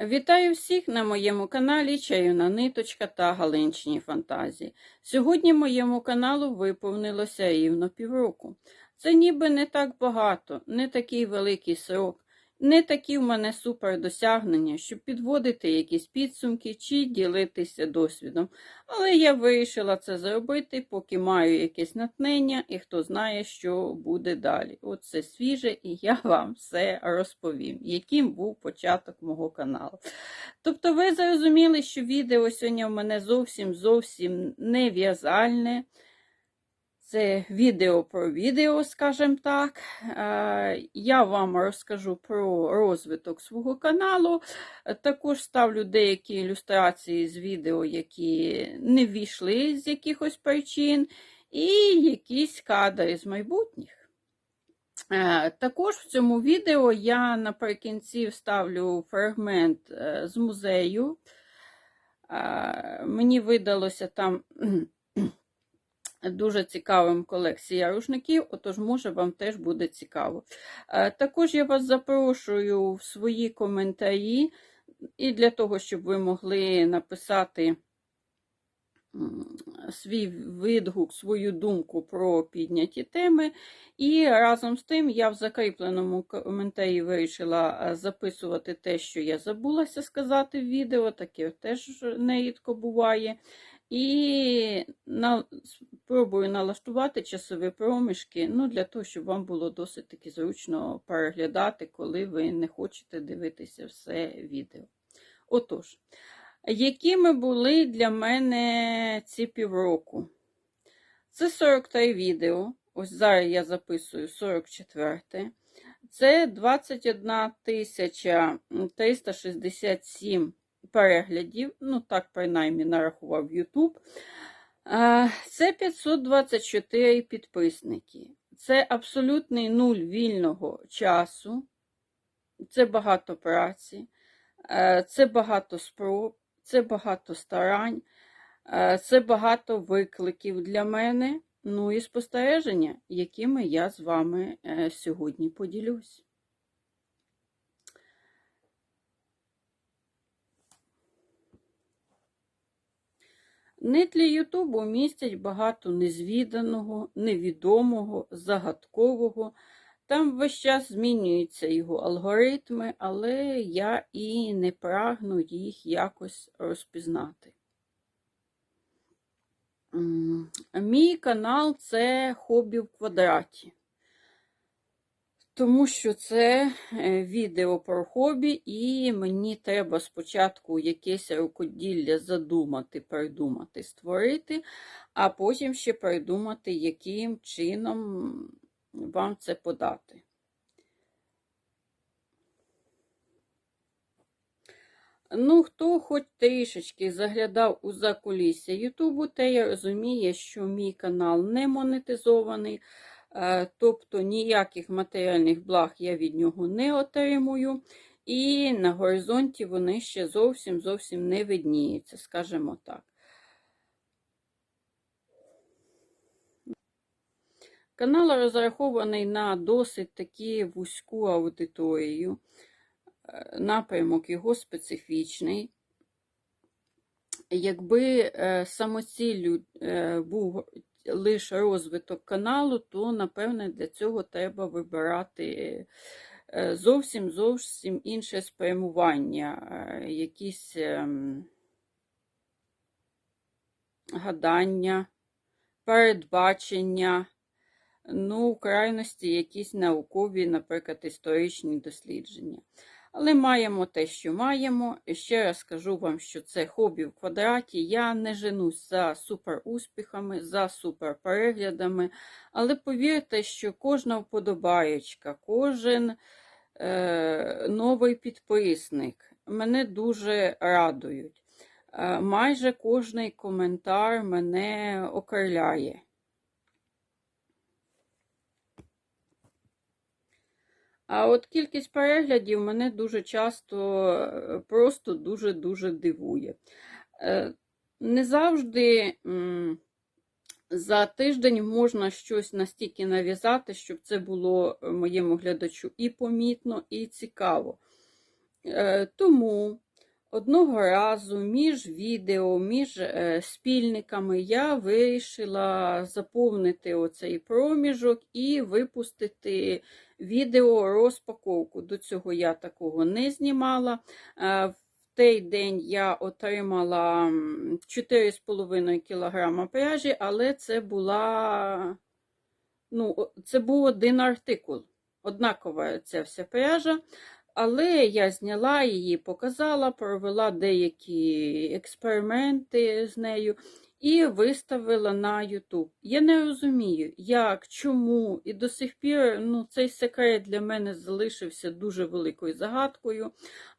Вітаю всіх на моєму каналі Чаюна Ниточка та Галинчині Фантазії. Сьогодні моєму каналу виповнилося рівно півроку. Це ніби не так багато, не такий великий срок, не такі в мене супер досягнення, щоб підводити якісь підсумки чи ділитися досвідом. Але я вирішила це зробити, поки маю якесь натхнення, і хто знає, що буде далі. От це свіже, і я вам все розповім, яким був початок мого каналу. Тобто, ви зрозуміли, що відео сьогодні в мене зовсім зовсім не в'язальне. Це відео про відео, скажімо так. Е, Я вам розкажу про розвиток свого каналу. Також ставлю деякі ілюстрації з відео, які не ввійшли з якихось причин, і якісь кадри з майбутніх. Е, Також в цьому відео я наприкінці вставлю фрагмент е, з музею. Мені видалося там дуже цікавим колекція рушників, отож, може, вам теж буде цікаво. Е, Також я вас запрошую в свої коментарі, і для того, щоб ви могли написати свій відгук, свою думку про підняті теми. І разом з тим я в закріпленому коментарі вирішила е, записувати те, що я забулася сказати в відео, таке теж нерідко буває. І на, спробую налаштувати часові проміжки, ну, для того, щоб вам було досить таки зручно переглядати, коли ви не хочете дивитися все відео. Отож, якими були для мене ці півроку? Це 43 відео. Ось зараз я записую 44. Це 21 367 переглядів, ну так, принаймні, нарахував YouTube. Це 524 підписники. Це абсолютний нуль вільного часу, це багато праці, це багато спроб, це багато старань, це багато викликів для мене. Ну і спостереження, якими я з вами е, сьогодні поділюсь. Нетлі Ютубу містять багато незвіданого, невідомого, загадкового. Там весь час змінюються його алгоритми, але я і не прагну їх якось розпізнати. Мій канал це хобі в квадраті. Тому що це е, відео про хобі, і мені треба спочатку якесь рукоділля задумати, придумати, створити, а потім ще придумати, яким чином вам це подати. Ну, хто хоч трішечки заглядав у закулісся Ютубу, те я розуміє, що мій канал не монетизований. Тобто ніяких матеріальних благ я від нього не отримую, і на горизонті вони ще зовсім зовсім не видніються, скажімо так. Канал розрахований на досить таки вузьку аудиторію. Е, напрямок його специфічний. Якби е, самоціллю е, був лише розвиток каналу, то, напевне, для цього треба вибирати зовсім зовсім інше спрямування, якісь ем, гадання, передбачення, ну, в крайності якісь наукові, наприклад, історичні дослідження. Але маємо те, що маємо. Ще раз скажу вам, що це хобі в квадраті. Я не женусь за суперуспіхами, за суперпереглядами. Але повірте, що кожна вподобаєчка, кожен е, новий підписник мене дуже радують. Е, майже кожний коментар мене окриляє. А от кількість переглядів мене дуже часто е, просто дуже-дуже дивує. Е, не завжди за тиждень можна щось настільки нав'язати, щоб це було моєму глядачу і помітно, і цікаво. Е, тому Одного разу між відео, між е, спільниками я вирішила заповнити оцей проміжок і випустити відео розпаковку. До цього я такого не знімала. Е, В той день я отримала 4,5 кг пряжі, але це була ну, це був один артикул. Однакова ця вся пряжа. Але я зняла її, показала, провела деякі експерименти з нею і виставила на YouTube. Я не розумію, як, чому, і до сих пір ну, цей секрет для мене залишився дуже великою загадкою.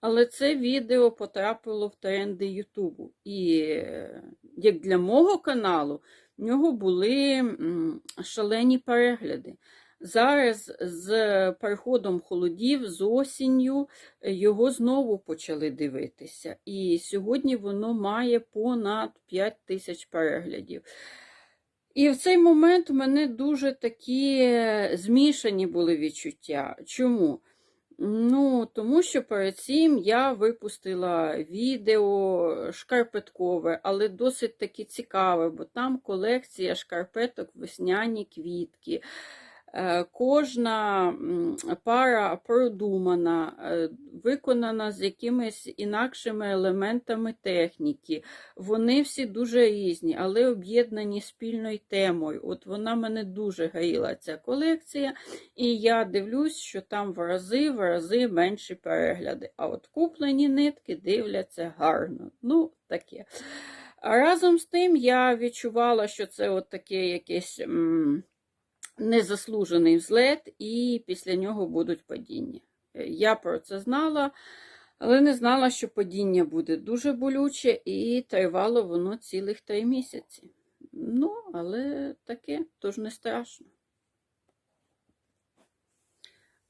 Але це відео потрапило в тренди Ютубу. І як для мого каналу, в нього були шалені перегляди. Зараз з приходом холодів, з осінню е, його знову почали дивитися. І сьогодні воно має понад 5 тисяч переглядів. І в цей момент у мене дуже такі е, змішані були відчуття. Чому? Ну, тому що перед цим я випустила відео шкарпеткове, але досить таки цікаве, бо там колекція шкарпеток весняні квітки. Е, Кожна пара продумана, е, виконана з якимись інакшими елементами техніки. Вони всі дуже різні, але об'єднані спільною темою. От вона мене дуже горіла, ця колекція, і я дивлюсь, що там в рази, в рази менші перегляди. А от куплені нитки дивляться гарно. Ну, таке. Разом з тим я відчувала, що це от таке якесь. Незаслужений взлет, і після нього будуть падіння. Е, Я про це знала, але не знала, що падіння буде дуже болюче, і тривало воно цілих три місяці. Ну, але таке, тож не страшно.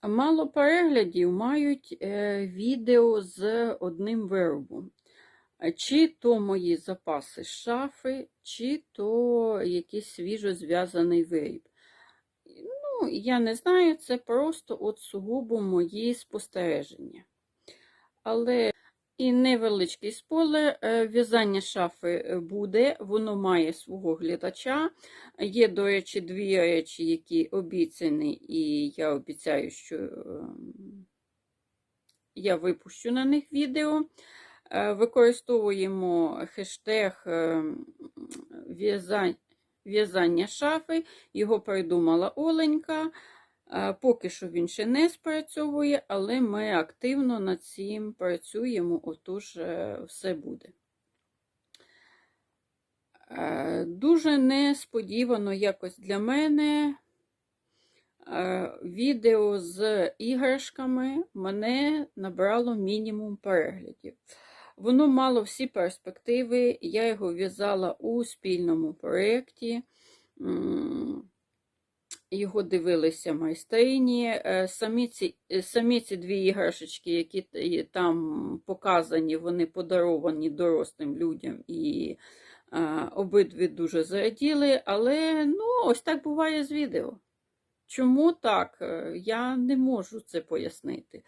Мало переглядів мають е, відео з одним виробом. Е, Чи то мої запаси шафи, чи то якийсь свіжо зв'язаний виріб. Ну, я не знаю, це просто от сугубо мої спостереження. Але і невеличкий спойлер, е, в'язання шафи е, буде, воно має свого глядача. Є, до речі, дві речі, які обіцяні, і я обіцяю, що ем, я випущу на них відео. Е, Використовуємо хештег ем, в'язання в'язання шафи. Його придумала Оленька. Поки що він ще не спрацьовує, але ми активно над цим працюємо, отож е, все буде. Е, Дуже несподівано якось для мене е, відео з іграшками мене набрало мінімум переглядів. Воно мало всі перспективи. Я його в'язала у спільному проєкті. Його дивилися майстрині. Е, Самі ці, е, самі ці дві іграшечки, які там показані, вони подаровані дорослим людям і е, обидві дуже зраділи. Але ну, ось так буває з відео. Чому так? Е, Я не можу це пояснити.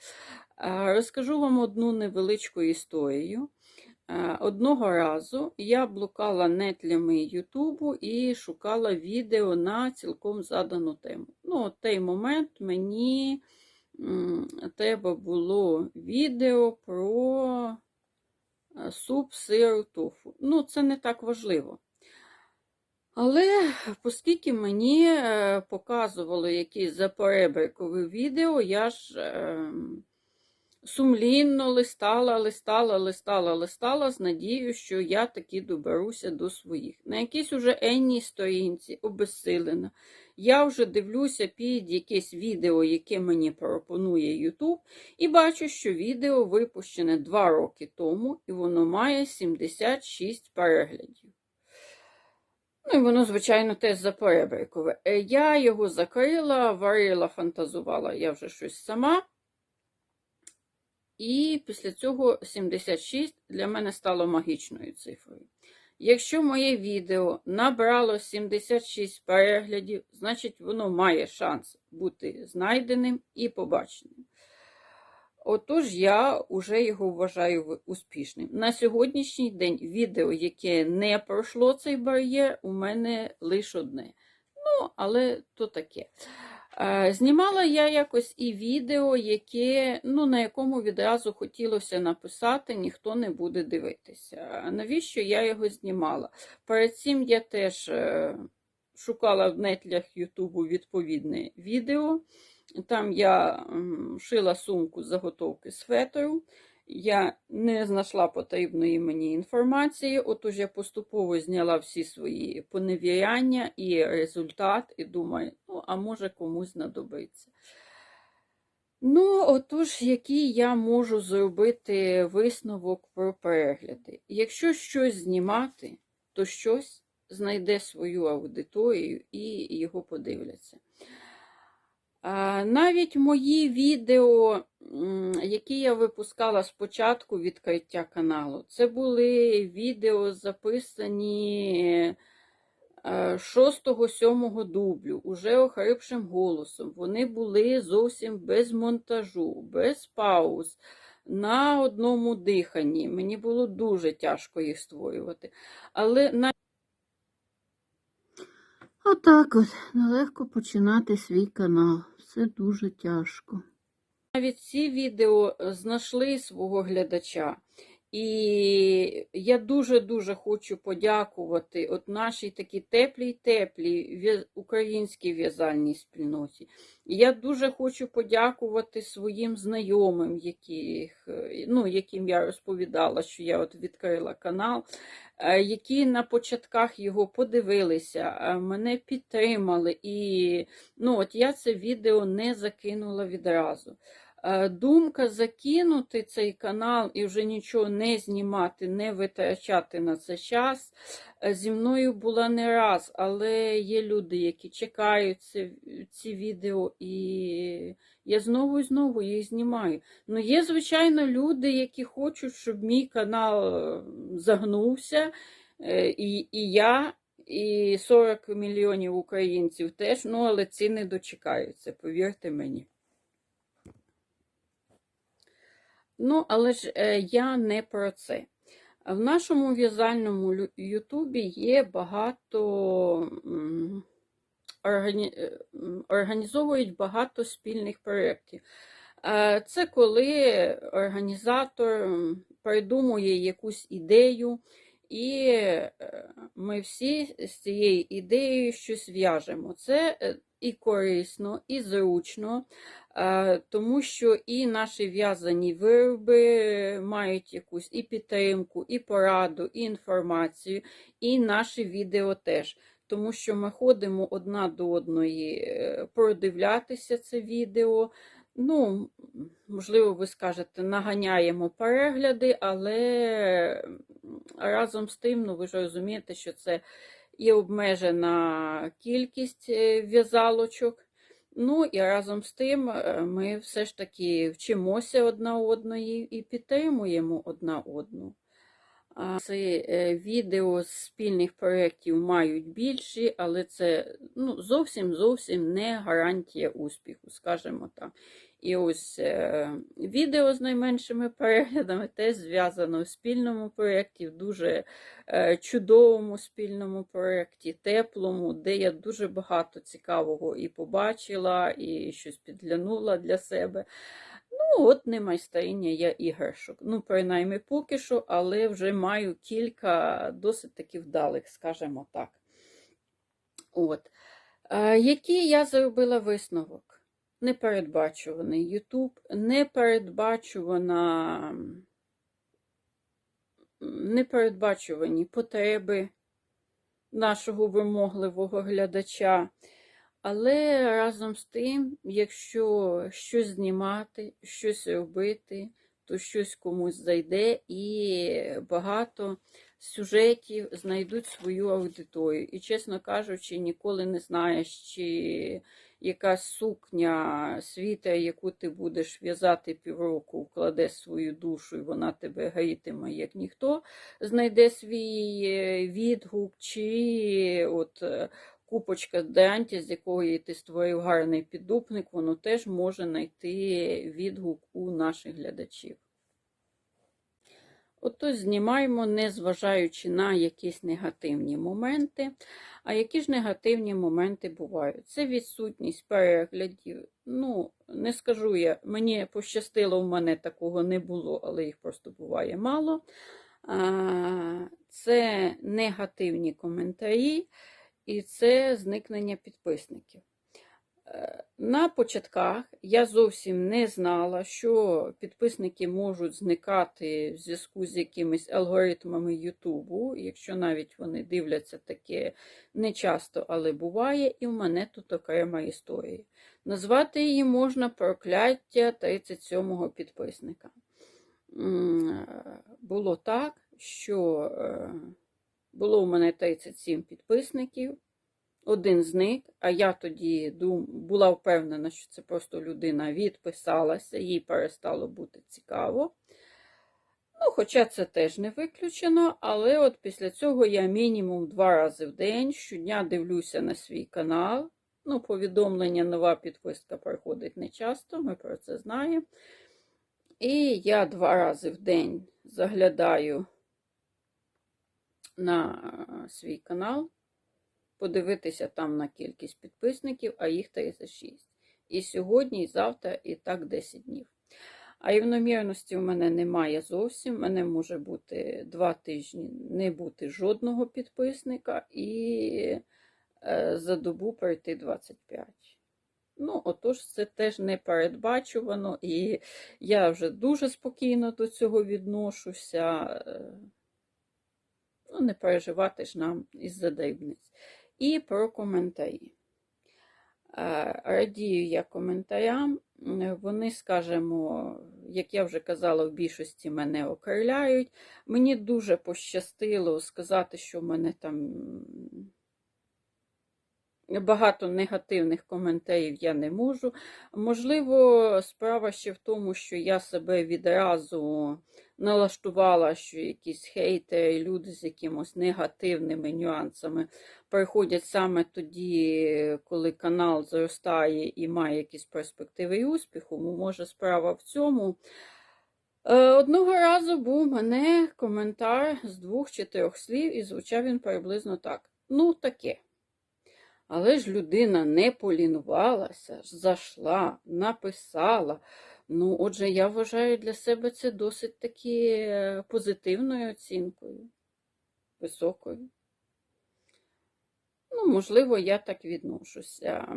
Е, Розкажу вам одну невеличку історію. Е, Одного разу я блукала нетлями Ютубу і шукала відео на цілком задану тему. Ну, от той момент мені треба було відео про суп сиру тофу. Ну, це не так важливо. Але оскільки мені е, показували якісь заперебрикові відео, я ж е, сумлінно листала, листала, листала, листала з надією, що я таки доберуся до своїх. На якійсь уже енній сторінці, обезсилена. Я вже дивлюся під якесь відео, яке мені пропонує YouTube, і бачу, що відео випущене два роки тому, і воно має 76 переглядів. Ну і воно, звичайно, теж заперебрикове. Е, Я його закрила, варила, фантазувала я вже щось сама. І після цього 76 для мене стало магічною цифрою. Якщо моє відео набрало 76 переглядів, значить воно має шанс бути знайденим і побаченим. Отож, я вже його вважаю успішним. На сьогоднішній день відео, яке не пройшло цей бар'єр, у мене лише одне. Ну, але то таке. Е, Знімала я якось і відео, яке, ну, на якому відразу хотілося написати, ніхто не буде дивитися. Навіщо я його знімала? Перед цим я теж е, шукала в нетлях Ютубу відповідне відео. Там я шила сумку заготовки з фетру. Я не знайшла потрібної мені інформації, отож я поступово зняла всі свої поневіряння і результат, і думаю, ну, а може комусь знадобиться. Ну, отож, який я можу зробити висновок про перегляди. Якщо щось знімати, то щось знайде свою аудиторію і його подивляться. Навіть мої відео, які я випускала спочатку відкриття каналу, це були відео записані 6-7 дублю, уже охрипшим голосом. Вони були зовсім без монтажу, без пауз, на одному диханні. Мені було дуже тяжко їх створювати. Але Отак от нелегко починати свій канал. Все дуже тяжко. Навіть ці відео е, знайшли свого глядача. І я дуже-дуже хочу подякувати от нашій такій теплій-теплій українській в'язальній спільноті. І я дуже хочу подякувати своїм знайомим, яких, е, ну, яким я розповідала, що я от відкрила канал, е, які на початках його подивилися, мене підтримали. І ну, от я це відео не закинула відразу. Е, Думка закинути цей канал і вже нічого не знімати, не витрачати на це час е, зі мною була не раз, але є люди, які чекають ці, ці відео, і я знову і знову їх знімаю. Ну, є, звичайно, люди, які хочуть, щоб мій канал е, загнувся, і, і я. І 40 мільйонів українців теж, ну але ці не дочекаються, повірте мені. Ну, але ж е, я не про це. В нашому в'язальному Ютубі є багато органі... е, організовують багато спільних проєктів. Е, Це коли організатор придумує якусь ідею, і ми всі з цією ідеєю щось в'яжемо. Це і корисно, і зручно, тому що і наші в'язані вироби мають якусь і підтримку, і пораду, і інформацію, і наші відео теж. Тому що ми ходимо одна до одної е, продивлятися це відео. Ну, можливо, ви скажете, наганяємо перегляди, але разом з тим, ну ви ж розумієте, що це є обмежена кількість е, в'язалочок. Ну і разом з тим е, ми все ж таки вчимося одна одної і підтримуємо одна одну. Це е, відео з спільних проєктів мають більші, але це ну, зовсім зовсім не гарантія успіху, скажімо так. І ось е, відео з найменшими переглядами теж зв'язано в спільному проєкті, в дуже е, чудовому спільному проєкті, теплому, де я дуже багато цікавого і побачила, і щось підглянула для себе. Ну, от не майстриня я іграшок. Ну, принаймні поки що, але вже маю кілька досить таки вдалих, скажімо так. От. Е, який я зробила висновок? Непередбачуваний Ютуб, непередбачувана, непередбачувані потреби нашого вимогливого глядача. Але разом з тим, якщо щось знімати, щось робити, то щось комусь зайде, і багато сюжетів знайдуть свою аудиторію. І, чесно кажучи, ніколи не знаєш, чи якась сукня світа, яку ти будеш в'язати півроку, вкладе свою душу, і вона тебе гаїтиме, як ніхто, знайде свій е, відгук, чи от е, купочка Деанті, з якої ти створив гарний піддупник, воно теж може знайти відгук у наших глядачів. Ото знімаємо, незважаючи на якісь негативні моменти. А які ж негативні моменти бувають? Це відсутність переглядів. Ну, не скажу я, мені пощастило, в мене такого не було, але їх просто буває мало. Це негативні коментарі і це зникнення підписників. Е, На початках я зовсім не знала, що підписники можуть зникати в зв'язку з якимись алгоритмами Ютубу, якщо навіть вони дивляться таке не часто, але буває, і в мене тут окрема історія. Назвати її можна прокляття 37-го підписника. Е, Було так, що е, було у мене 37 підписників. Один зник, а я тоді була впевнена, що це просто людина відписалася, їй перестало бути цікаво. Ну, хоча це теж не виключено, але от після цього я мінімум два рази в день щодня дивлюся на свій канал. Ну, повідомлення, нова підписка приходить не часто, ми про це знаємо. І я два рази в день заглядаю на е, свій канал подивитися там на кількість підписників, а їх 36. І сьогодні, і завтра, і так 10 днів. А рівномірності в мене немає зовсім. У мене може бути 2 тижні не бути жодного підписника, і е, за добу пройти 25. Ну, отож, це теж не передбачувано, і я вже дуже спокійно до цього відношуся. Е, Ну, не переживати ж нам із-за дрібниць. І про коментарі. Е, Радію я коментарям. Вони, скажімо, як я вже казала, в більшості мене окриляють. Мені дуже пощастило сказати, що в мене там багато негативних коментарів я не можу. Можливо, справа ще в тому, що я себе відразу налаштувала, що якісь хейтери, люди з якимось негативними нюансами приходять саме тоді, коли канал зростає і має якісь перспективи і успіху. Може, справа в цьому. Е, Одного разу був у мене коментар з двох чи трьох слів, і звучав він приблизно так. Ну, таке. Але ж людина не полінувалася, зайшла, написала. Ну, отже, я вважаю для себе це досить таки е, позитивною оцінкою, високою. Ну, можливо, я так відношуся.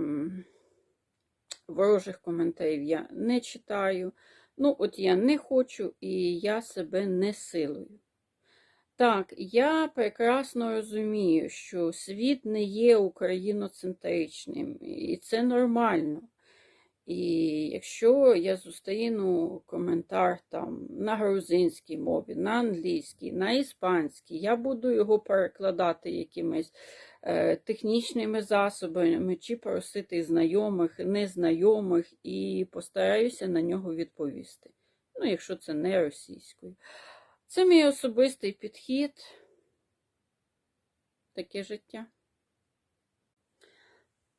Ворожих коментарів я не читаю. Ну, от я не хочу і я себе не силую. Так, я прекрасно розумію, що світ не є україноцентричним, і це нормально. І якщо я зустріну коментар там на грузинській мові, на англійській, на іспанській, я буду його перекладати якимись е, технічними засобами чи просити знайомих, незнайомих, і постараюся на нього відповісти. Ну, якщо це не російською. Це мій особистий підхід, таке життя.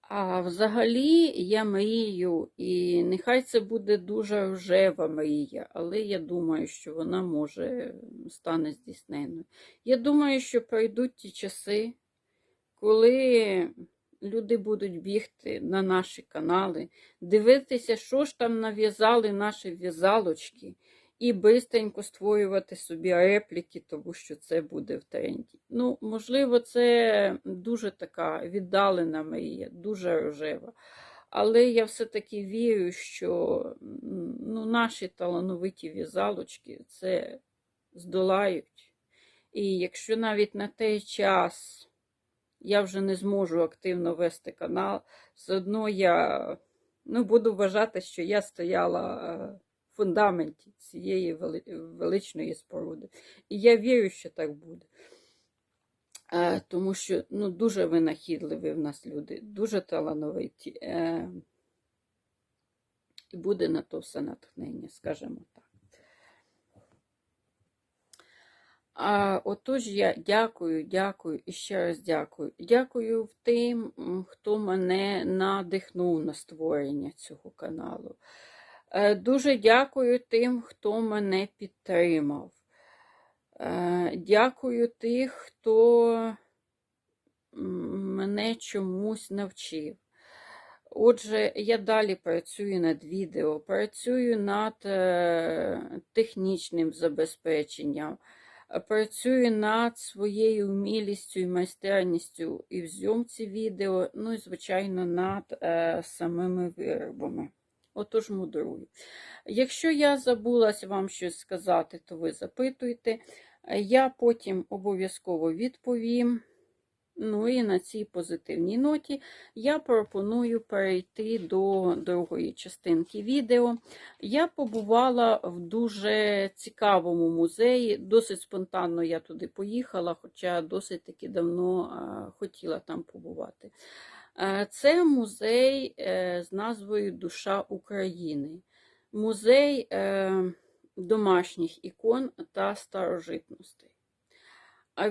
А взагалі я мрію, і нехай це буде дуже рожева мрія, але я думаю, що вона може стане здійсненою. Я думаю, що прийдуть ті часи, коли люди будуть бігти на наші канали, дивитися, що ж там нав'язали наші в'язалочки, і бистренько створювати собі репліки, тому що це буде в тренді. Ну, можливо, це дуже така віддалена мрія, дуже рожева. Але я все-таки вірю, що ну, наші талановиті в'язалочки це здолають. І якщо навіть на той час я вже не зможу активно вести канал, все одно я ну, буду вважати, що я стояла е, фундаменті цієї величної споруди. І я вірю, що так буде. Е, Тому що ну, дуже винахідливі в нас люди, дуже талановиті. Е, І буде на то все натхнення, скажімо так. А, отож я дякую, дякую і ще раз дякую. Дякую тим, хто мене надихнув на створення цього каналу. Е, Дуже дякую тим, хто мене підтримав. Е, Дякую тих, хто мене чомусь навчив. Отже, я далі працюю над відео, працюю над е, технічним забезпеченням, працюю над своєю вмілістю і майстерністю і в зйомці відео, ну і, звичайно, над самими виробами. Отож, мудрую. Якщо я забулась вам щось сказати, то ви запитуйте. Я потім обов'язково відповім. Ну і на цій позитивній ноті я пропоную перейти до другої частинки відео. Я побувала в дуже цікавому музеї. Досить спонтанно я туди поїхала, хоча досить таки давно хотіла там побувати. Е, Це музей е, з назвою Душа України. Музей е, домашніх ікон та старожитностей.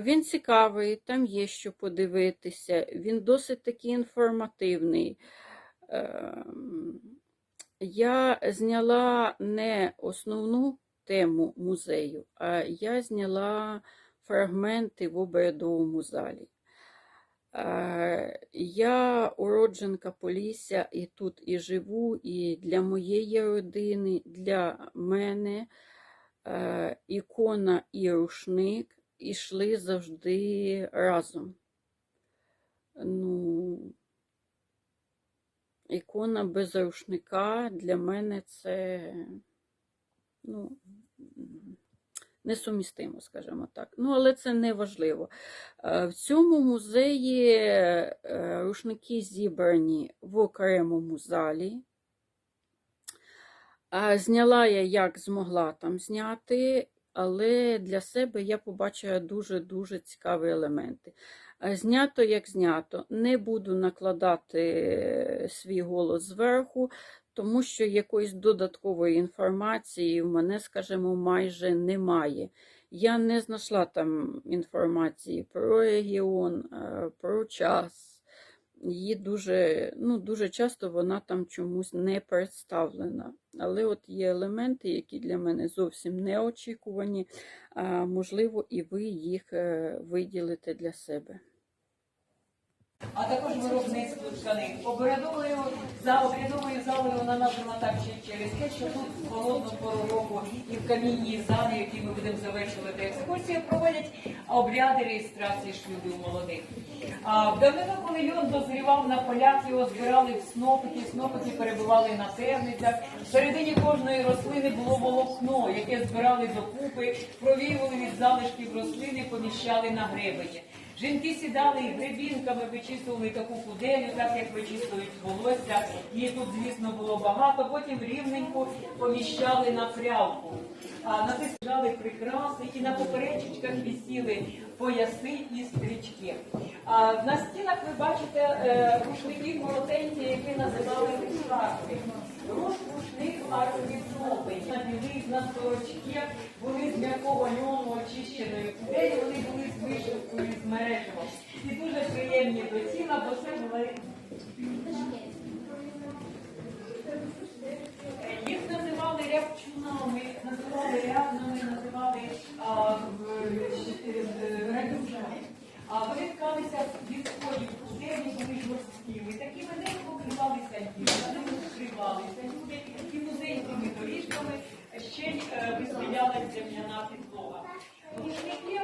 Він цікавий, там є що подивитися, він досить таки інформативний. Ем, Я зняла не основну тему музею, а я зняла фрагменти в обрядовому залі. Е, Я уродженка Полісся і тут і живу, і для моєї родини, для мене е, ікона і рушник ішли завжди разом. Ну, ікона без рушника для мене це ну, несумістимо, скажімо так. Ну, але це не важливо. Е, В цьому музеї е, рушники зібрані в окремому залі. Зняла я як змогла там зняти, але для себе я побачила дуже-дуже цікаві елементи. Знято як знято. Не буду накладати е, свій голос зверху, тому що якоїсь додаткової інформації в мене, скажімо, майже немає. Я не знайшла там інформації про регіон, е, про час. Її дуже, ну, дуже часто вона там чомусь не представлена. Але от є елементи, які для мене зовсім неочікувані, можливо, і ви їх е, виділите для себе. А також виробництво тканин. Обрядовою за обрядовою залою вона названа так ще через те, що тут в холодну пору року і в камінній залі, які ми будемо завершувати екскурсію, проводять обряди реєстрації шлюбів молодих. А в давнину, коли льон дозрівав на полях, його збирали в снопики, снопики перебували на терницях. Всередині кожної рослини було волокно, яке збирали докупи, провіювали від залишків рослини, поміщали на гребені. Жінки сідали і гребінками вичісували таку куделю, так як вичислюють волосся. Її тут, звісно, було багато. Потім рівненько поміщали на прялку. А натискали прикраси, і на поперечечках висіли пояси і стрічки. А на стінах ви бачите е, рушники коротенькі, які називали шарфи. Руш рушник архітроби. На білих, на сорочки були з м'якого льону очищеної куделі, вони були з вишивкою з мереживом. І дуже приємні до тіла, бо це були їх називали рябчунами, називали рябнами, називали а, в- е. А вони ткалися від сходів куделі, були жорсткими. Такі вони покривалися дівчата, вони покривалися люди, і музейними доріжками ще й е, вистрілялася земляна підлога. Рушники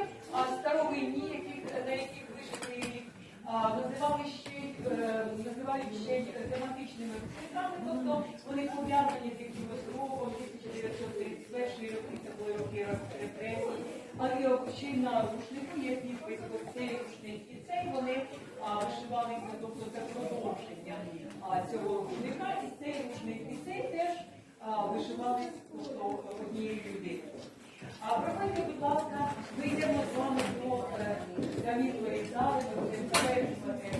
старовинні, які, на яких вишитий рік, називали ще е, називають ще й тематичними рушниками, тобто вони пов'язані з якимось роком ще й на рушнику є підпис цей рушник і цей вони а, вишивалися, тобто це продовження а, цього рушника, і цей рушник, і цей теж а, вишивались тобто, однією людиною. А проходьте, будь ласка, ми йдемо з вами до е, камінної зали, ми будемо завершувати.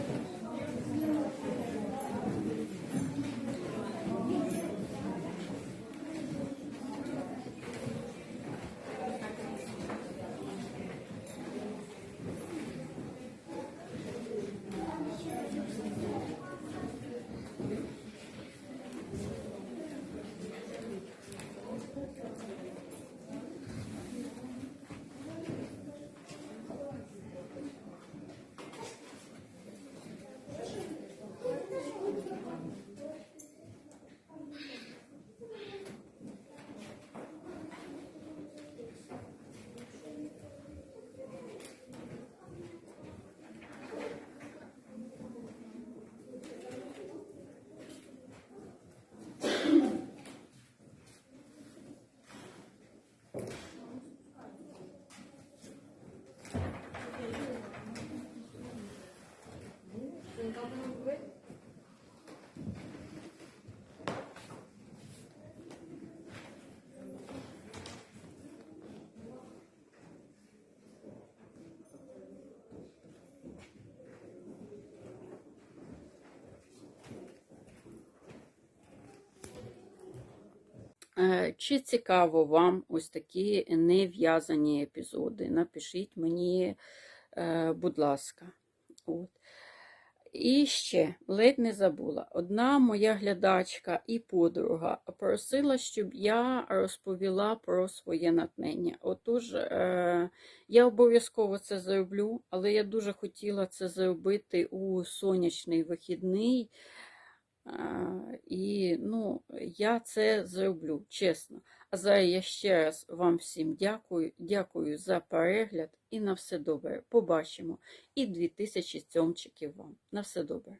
Чи цікаво вам ось такі нев'язані епізоди? Напишіть мені, е, будь ласка. От. І ще ледь не забула. Одна моя глядачка і подруга просила, щоб я розповіла про своє натхнення. Отож, е, я обов'язково це зроблю, але я дуже хотіла це зробити у сонячний вихідний. І ну, я це зроблю, чесно. А зараз я ще раз вам всім дякую. Дякую за перегляд і на все добре. Побачимо. І 2000 цьомчиків вам. На все добре.